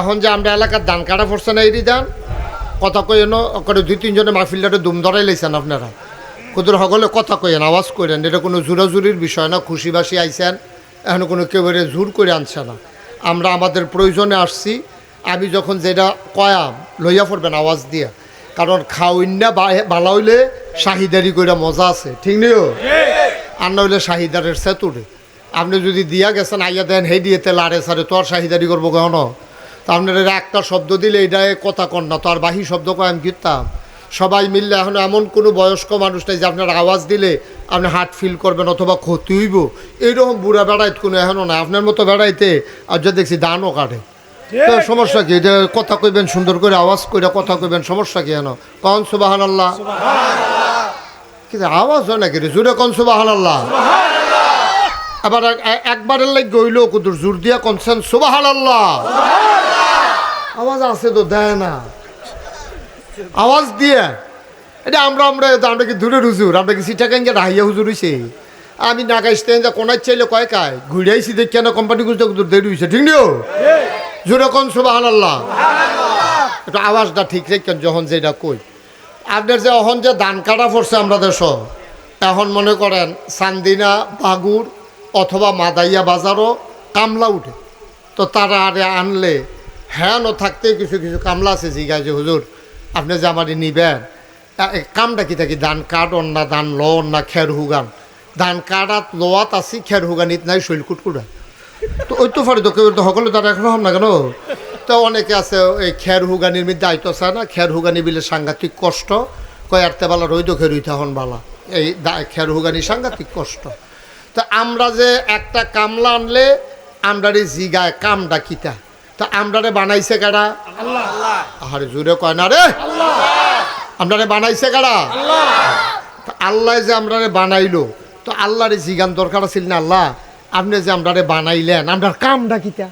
এখন যে আমরা এলাকার ধান কাটা পড়ছে না এরি ধান, কথা কইন করে দুই তিনজনে মাহফিলটাতে দুম ধরাই লাইছেন আপনারা। কুদুর সকলে কথা কইন আওয়াজ করেন এটা কোনো জোরাজুরির বিষয় না খুশি বাসি আইছেন, এখন কোনো কেউ জোর করে আনছে না। আমরা আমাদের প্রয়োজনে আসছি, আমি যখন যেটা কয়াম লইয়া পড়বেন আওয়াজ দিয়া, কারণ খাওয়াইনা বালা হইলে শাহিদারি করে মজা আছে, ঠিক নিও আর না হইলে শাহিদারের সেতুরে। আপনি যদি দিয়া গেছেন, আইয়া দেন হে দিয়ে তেল আরে সারে তো আর শাহিদারি করব কেন তা আপনার একটা শব্দ দিলে এটাই কথা কন না তো আর বাহি শব্দ কয় আমি কিনতাম সবাই মিললে এখন এমন কোনো বয়স্ক মানুষ নাই যে আপনার আওয়াজ দিলে আপনি হার্ট ফিল করবেন অথবা ক্ষতি হইব। এইরকম বুড়া বেড়াইত কোনো এখনও না আপনার মতো বেড়াইতে আর যে দেখছি দানও কাটে। সমস্যা কি? এটা কথা কইবেন সুন্দর করে আওয়াজ করে কথা কইবেন সমস্যা কি এন কন সুবাহান আল্লাহ কিন্তু আওয়াজ হয় নাকি রে? জুড়ে কন সুবাহান আল্লাহ আবার এক- এক- একবারের লাগ গইল কুদুর জোর দিয়া কনসেন সুবাহান আল্লাহ আওয়াজ আছে তো, দেয় না। আওয়াজ দিয়ে। এটা আমরা আমরা আমরা কি দূরে হুজুর? আমরা কি সিটা কেন রাহিয়া হুজুর হইছে? আমি নাগাইছি যা কোনার চাইলে কয় কায়? ঘুরে আইসি দেখি না কোম্পানি গুলো দেরি হয়েছে ঠিক নিও? জোরে কোন সুবাহান আল্লাহ একটু আওয়াজটা ঠিক রেখেন, যখন যেটা কই। আপনার যে এখন যে ধান কাটা পড়ছে আমরা দেশ এখন মনে করেন, সান্দিনা, বাগুর অথবা মাদাইয়া বাজারও কামলা উঠে। তো তারা আরে আনলে হ্যাঁ ন থাকতে কিছু কিছু কামলা আছে। যে হুজুর, আপনি যে আমার নিবেন কামটা কি থাকি ধান কাটন না ধান লন না খের হুগান? ধান কাটাত লোয়াত আছি, খের হুগানিত নাই, শৈল কুটকুটা তো ওই তো ফারি তো কেউ তো সকলে তারা এখন হন না কেন? তো অনেকে আছে, এই খের হুগানির মধ্যে আইতো চায় না, খের হুগানি বিলে সাংঘাতিক কষ্ট, কয় আরতে বালা রইদ খের হন বালা। এই খের হুগানি সাংঘাতিক কষ্ট। তো আমরা যে একটা কামলা আনলে আমরারে জিগায় কামটা কিতা? তো আমরারে বানাইছে কারা? আরে জুড়ে কয় না রে? আমরারে বানাইছে কারা? তো আল্লাহ যে আমরারে বানাইলো তো আল্লাহরে জিগান দরকার আছিল না আল্লাহ? আপনি যে আমরারে বানাইলেন আমরার কামটা কিতা?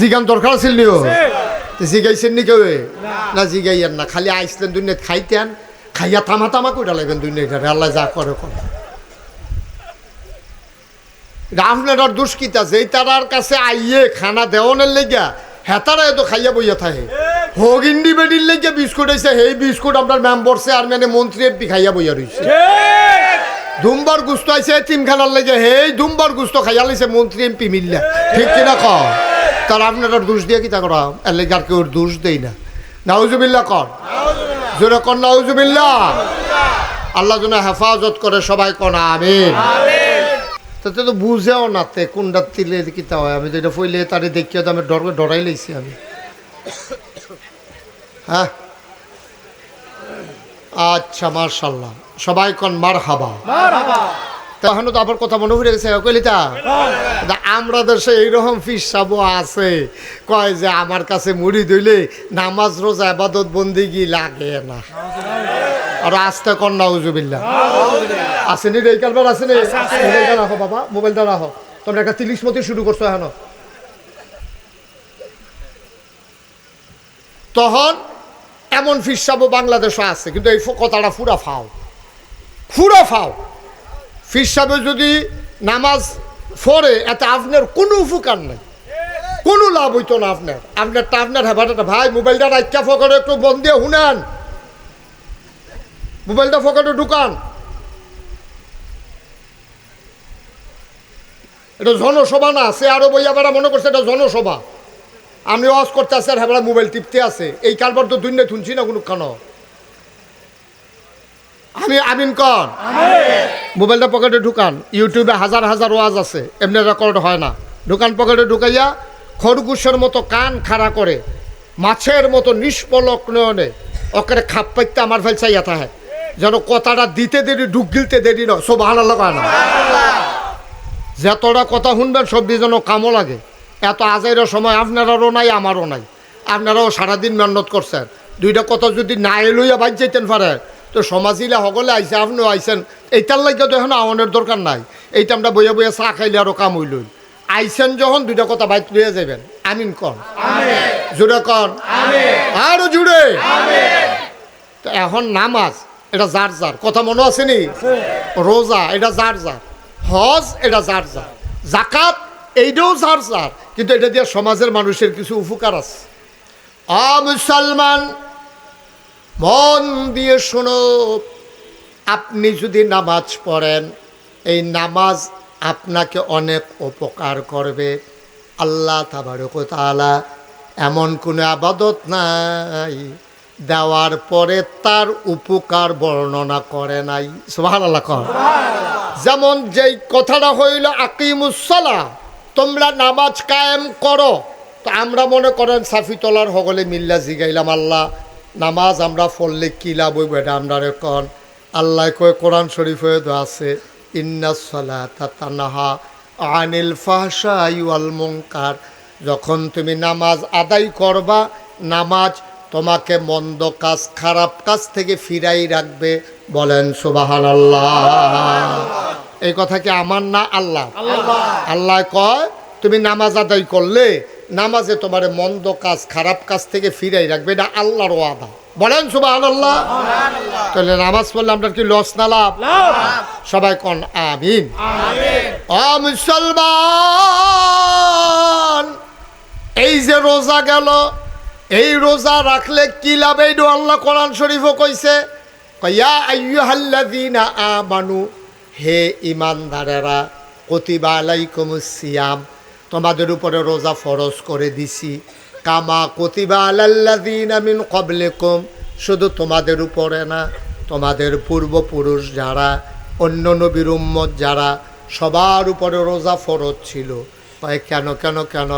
জিগান দরকার আছিল নিও তো জিগাইছেন নি কেউ? না। জিগাইয়েন না খালি আইসলেন দুনিয়াত খাইতেন খাইয়া তামা তামা করে লাগবেন দুনিয়াটারে আল্লাহ যা করে করে। আপনার দুষ্কিতা, যেই তারার কাছে আইয়ে খানা দেওয়ানের লেগা হেতারা এত খাইয়া বইয়া থাকে। হোক ইন্ডিপেন্ডেন্ট লেগে বিস্কুট হয়েছে সেই বিস্কুট আপনার মেম্বার চেয়ারম্যানে মন্ত্রী এমপি খাইয়া বইয়া রয়েছে ধুমবার গুস্ত আইছে তিনখানার লেগে হেই ধুমবার গুস্ত খাইয়া লাইছে মন্ত্রী এমপি মিললে। ঠিক কিনা ক তার আপনার দোষ দিয়ে কি তা করা? এর লেগে আর কেউ দোষ দেই না। নাউজুবিল্লা কর। জোরে কর নাউজুবিল্লা আল্লাহ যেন হেফাজত করে সবাই কনা, আমিন। তাতে তো বুঝেও না তে কোনটা তিলে কিতা হয়। আমি তো এটা ফইলে তারে দেখিয়ে তো আমি ডর ডরাই লাইছি আমি। হ্যাঁ? আচ্ছা মার্শাল্লাহ সবাই কন মার হাবা তখন তো আবার কথা মনে পড়ে গেছে কইলিতা আমরা দেশে এইরকম ফিস সাবো আছে কয় যে আমার কাছে মুড়ি দইলে নামাজ রোজা আবাদত বন্দিগি লাগে না। আর আস্তে কন নাউজুবিল্লাহ আসেনি রে এই কারবার আসেনি মোবাইলটা রাখো বাবা মোবাইলটা রাখো। তোমরা একটা তিরিশ মতো শুরু করছ এখন। তখন এমন ফিসাবো বাংলাদেশে আছে কিন্তু এই কথাটা ফুরা ফাও। ফুরা ফাও। ফিসাবে যদি নামাজ পড়ে এতে আপনার কোনো উপকার নেই। কোনো লাভ হইতো না আপনার। আপনারটা আপনার হ্যাঁ ভাই মোবাইলটা রাখা ফকরে একটু বন্ধ দিয়ে শুনান মোবাইলটা ফকরে ঢুকান। এটা জনসভা না, সে আরও বইয়া বেড়া মনে করছে এটা জনসভা। আমি ওয়াজ করতে আসি আর হ্যাঁ মোবাইল টিপতে আছে এই কারবার তো দুনিয়া শুনছি না কোনো কেন আমি আমিন কন। মোবাইলটা পকেটে ঢুকান। ইউটিউবে হাজার হাজার ওয়াজ আছে। এমনি রেকর্ড হয় না। ঢুকান পকেটে ঢুকাইয়া খরগোশের মতো কান খাড়া করে, মাছের মতো নিষ্পলক নয়নে ওকে খাপ পাইতে আমার ফেল চাইয়া থাকে যেন কথাটা দিতে দেরি ঢুক গিলতে দেরি না সব ভালো লাগা না যতটা কথা শুনবেন সব যেন কামও লাগে। এত আজাইরের সময় আপনারারও নাই আমারও নাই। আপনারাও সারাদিন মেহনত করছেন। দুইটা কথা যদি না লইয়া বাইর যেতেন পারে তো সমাজিলা সকলে আইসে আপনিও আইসেন। এইটার লাগে তো এখন আওয়ানের দরকার নাই। এইটা আমরা বইয়া বইয়া চাহ খাইলে আরও কাম হইল। আইসেন যখন দুইটা কথা বাইক লইয়া যাবেন আমিন কন। জুড়ে কন। আরও জুড়ে তো এখন নামাজ এটা যার যার। কথা মনে আছে নি? রোজা, এটা যার যার। হজ, এটা যার যার। জাকাত এইটাও সার সার কিন্তু এটা দিয়ে সমাজের মানুষের কিছু উপকার আছে। মুসলমান, মন দিয়ে শোনো, আপনি যদি নামাজ পড়েন, এই নামাজ আপনাকে অনেক উপকার করবে। আল্লাহ তাবারক তাআলা এমন কোনো আবাদত নাই। দেওয়ার পরে তার উপকার বর্ণনা করে নাই। যেমন যেই কথাটা হইল আকিমুসলা তোমরা নামাজ কায়েম করো। তো আমরা মনে করেন সাফি তোলার হগলে মিল্লা জিগাইলাম, আল্লাহ, নামাজ আমরা পড়লে কি লাভ হইব এটা আমরা কন। আল্লাহ কয়, কোরআন শরীফ হয়ে তো আছে তানাহা আনিল ফাহসা ইউল মুনকার। যখন তুমি নামাজ আদায় করবা, নামাজ তোমাকে মন্দ কাজ খারাপ কাজ থেকে ফিরাই রাখবে বলেন সুবাহান আল্লাহ এই কথা কি আমার না আল্লাহ? আল্লাহ। কয় তুমি নামাজ আদায় করলে নামাজে তোমার মন্দ কাজ খারাপ কাজ থেকে ফিরাই রাখবে এটা আল্লাহর ওয়াদা। বলেন সুবাহান আল্লাহ তাহলে নামাজ পড়লে আপনার কি লস না লাভ? সবাই কন আমিন। ও মুসলমান এই যে রোজা গেল এই রোজা রাখলে কি লাভ? এই আল্লাহ কোরআন শরীফও কইছে, কয়া আইয়ুহাল্লাযীনা আমানু, হে ইমানদারেরা কতিবা আলাইকুমুস সিয়াম, তোমাদের উপরে রোজা ফরজ করে দিছি। কামা কতিবা আলাল্লাযীনা মিন ক্বাবলিকুম, শুধু তোমাদের উপরে না, তোমাদের পূর্বপুরুষ যারা, অন্য নবীর উম্মত যারা, সবার উপরে রোজা ফরজ ছিল। কয়, কেন কেন কেন?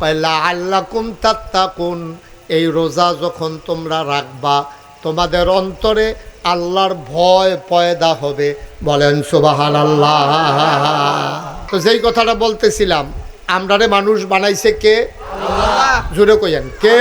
কয় লা লাআল্লাকুম তাত্তাকুন। এই রোজা যখন তোমরা রাখবা তোমাদের অন্তরে আল্লাহর ভয় পয়দা হবে। বলেন সুবাহান আল্লাহ তো যেই কথাটা বলতেছিলাম আমরারে মানুষ বানাইছে কে? জুড়ে কইয়েন কে?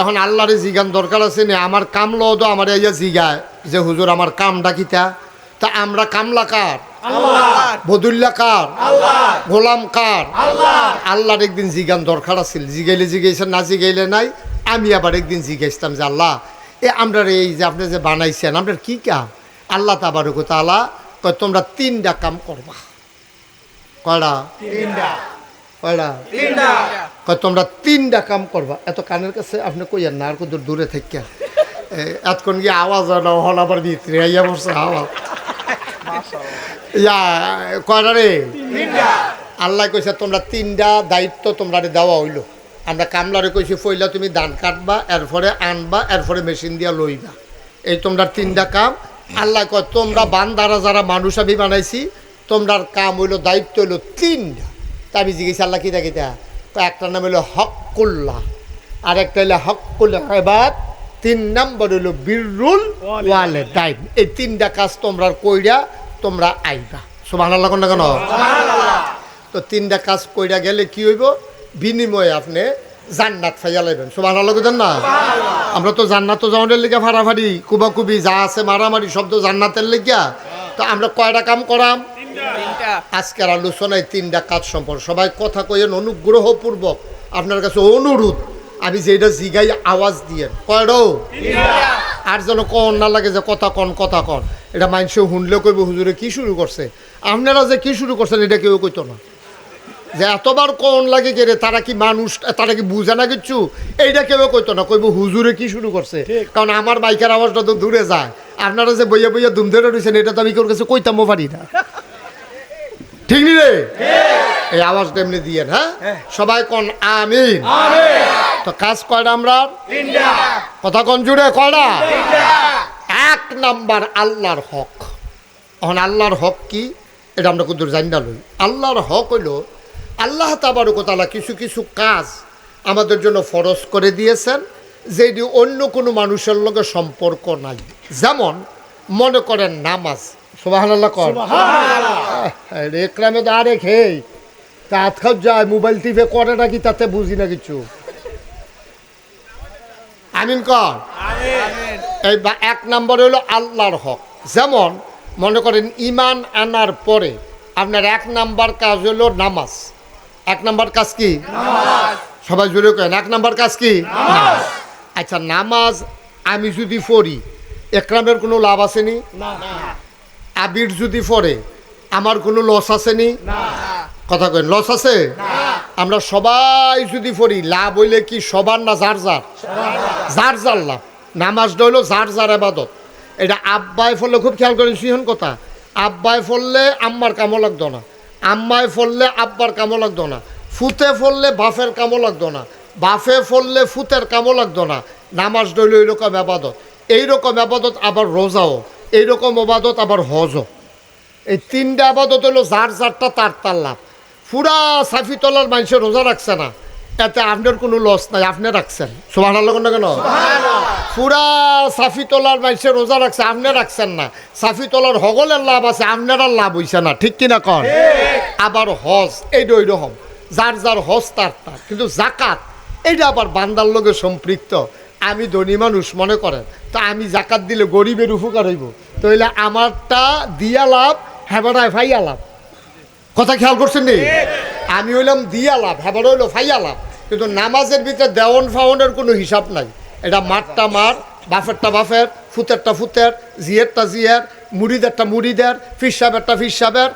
এখন আল্লাহরে জিগান দরকার আছে নি আমার কাম তো আমার ইয়া জিগায়। যে হুজুর আমার কামটা কিতা? তা আমরা কামলা কার? বদুল্লা কার? গোলাম কার? আল্লাহর একদিন জিগান দরকার আছিল। জিগাইলে জিগাইছেন না জিগাইলে নাই। আমি আবার একদিন জিগাইছিলাম যে আল্লাহ এ আমরা এই যে আপনি যে বানাইছেন আপনার কি কাম আল্লাহ তাবারক তালা কয় তোমরা তিনটা কাম করবা। কয়টা কয়টা কয় তোমরা তিনটা কাম করবা। এত কানের কাছে আপনি কইয়েন না আর কত দূরে থেকে এতক্ষণ গিয়ে আওয়াজ না, হল আবার ভিতরে আইয়া আওয়াজ। ইয়া কয়টা রে আল্লাহ কইছে, তোমরা তিনটা দায়িত্ব তোমরা দেওয়া হইল। আমরা কামলারে কইছি, ফইলা তুমি ধান কাটবা, এরপরে আনবা, এরপরে মেশিন দিয়া লইবা। এই তোমরা তিনটা কাম। আল্লাহ কয়, তোমরা বান্দারা যারা মানুষ আমি বানাইছি, তোমরার কাম হইল, দায়িত্ব হইল তিনটা। তা আমি জিজ্ঞেস, আল্লাহ কিতা কিতা তো একটা নাম হইল হকুল্লাহ আর একটা হইল হকুল এবার তিন নম্বর হইল বিরুল ওয়ালে দাইন এই তিনটা কাজ তোমরা কইরা তোমরা আইবা। সুবাহ আল্লাহ কোন? কেন তো তিনটা কাজ কইরা গেলে কি হইব? বিনিময়ে আপনি জান্নাত ফাইয়া লাইবেন। সুবাহ আল্লাহ কইতেন না? আমরা তো জান্নাত তো যাওয়ার লেগে ফাড়াফাড়ি কুবাকুবি যা আছে মারামারি শব্দ জান্নাতের লেগিয়া তো আমরা কয়টা কাম করাম? আজকের আলোচনায় তিনটা কাজ সম্পর্ক সবাই কথা কইয়েন অনুগ্রহপূর্বক। আপনার কাছে অনুরোধ আমি যেটা জিগাই আওয়াজ দিয়ে। কয়ডো আর যেন কন না লাগে যে কথা কন কথা কন। এটা মানুষে শুনলেও কইব হুজুরে কি শুরু করছে? আপনারা যে কি শুরু করছেন এটা কেউ কইতো না। যে এতবার কন লাগে রে তারা কি মানুষ তারা কি বুঝে না কিচ্ছু? এইটা কেউ কইতো না। কইব হুজুরে কি শুরু করছে? কারণ আমার বাইকের আওয়াজটা তো দূরে যায়। আপনারা যে বইয়া বইয়া দুম ধরে রয়েছেন এটা তো আমি কেউ কাছে কইতামও পারি না। ঠিক নি রে? এই আওয়াজটা এমনি দিয়ে হ্যাঁ? সবাই কন আমিন? তো কাজ কয়টা আমরা? কথা কন জুড়ে কয়টা? এক নাম্বার আল্লাহর হক। এখন আল্লাহর হক কি? এটা আমরা কুদুর জানি না লই। আল্লাহর হক হইল আল্লাহ তাবারকতালা কিছু কিছু কাজ আমাদের জন্য ফরজ করে দিয়েছেন যেটি অন্য কোনো মানুষের লগে সম্পর্ক নাই। যেমন মনে করেন নামাজ। সোবাহান আল্লাহ কর রেকলামে তো আরে খেয়ে তা খাও যায় মোবাইল টিপে করে নাকি তাতে বুঝি না কিছু? আমিন কর। এই এক নম্বর হলো আল্লাহর হক। যেমন মনে করেন ইমান আনার পরে আপনার এক নাম্বার কাজ হলো নামাজ। এক নাম্বার কাজ কি? সবাই জুড়ে কেন এক নাম্বার কাজ কি? আচ্ছা নামাজ আমি যদি পড়ি একরামের কোনো লাভ আসেনি আবির যদি পড়ে আমার কোনো লস আসেনি কথা কই লস আছে? আমরা সবাই যদি পড়ি লাভ হইলে কি সবার না যার যার? যার। যার লাভ। নামাজ হইল যার যার আবাদত এটা আব্বাই ফললে খুব খেয়াল করেন সিহন কথা। আব্বাই ফললে আম্মার কামও লাগতো না। আম্মায় ফললে আব্বার কামও লাগতো না। ফুতে ফললে বাফের কামও লাগতো না। বাফে ফললে ফুতের কামও লাগতো না। নামাজ ডইল এইরকম আবাদত এইরকম আবাদত আবার রোজাও। এইরকম আবাদত আবার হজও। এই তিনটা আবাদত হলো যার যারটা তার তার লাভ। পুরা সাফি তলার মানুষে রোজা রাখছে না। এতে আপনার কোনো লস নাই আপনি রাখছেন। সোভান আল্লাহ কেন? পুরা সাফি তলার মানুষে রোজা রাখছে আপনি রাখছেন না। সাফি তলার হগলের লাভ আছে আপনার লাভ হইছে না। ঠিক কিনা কন? আবার হজ এইটা ওই রকম যার যার হজ তার তার। কিন্তু জাকাত এইটা আবার বান্দার লোকে সম্পৃক্ত। আমি ধনী মানুষ মনে করেন তা আমি জাকাত দিলে গরিবের উপকার হইব। তাইলে আমারটা দিয়া লাভ হেবারায় ভাইয়া লাভ। কথা খেয়াল করছেন নি? আমি হইলাম দিয়া লাভ হ্যাঁ হইল ফাইয়া লাভ কিন্তু নামাজের ভিতরে দেওয়ান ফাওনের কোনো হিসাব নাই। এটা মাঠটা মার বাফেরটা বাফের ফুতেরটা ফুতের জিয়েরটা জিয়ের মুড়িদেরটা মুড়িদের ফির সাহেবেরটা ফির সাহেবের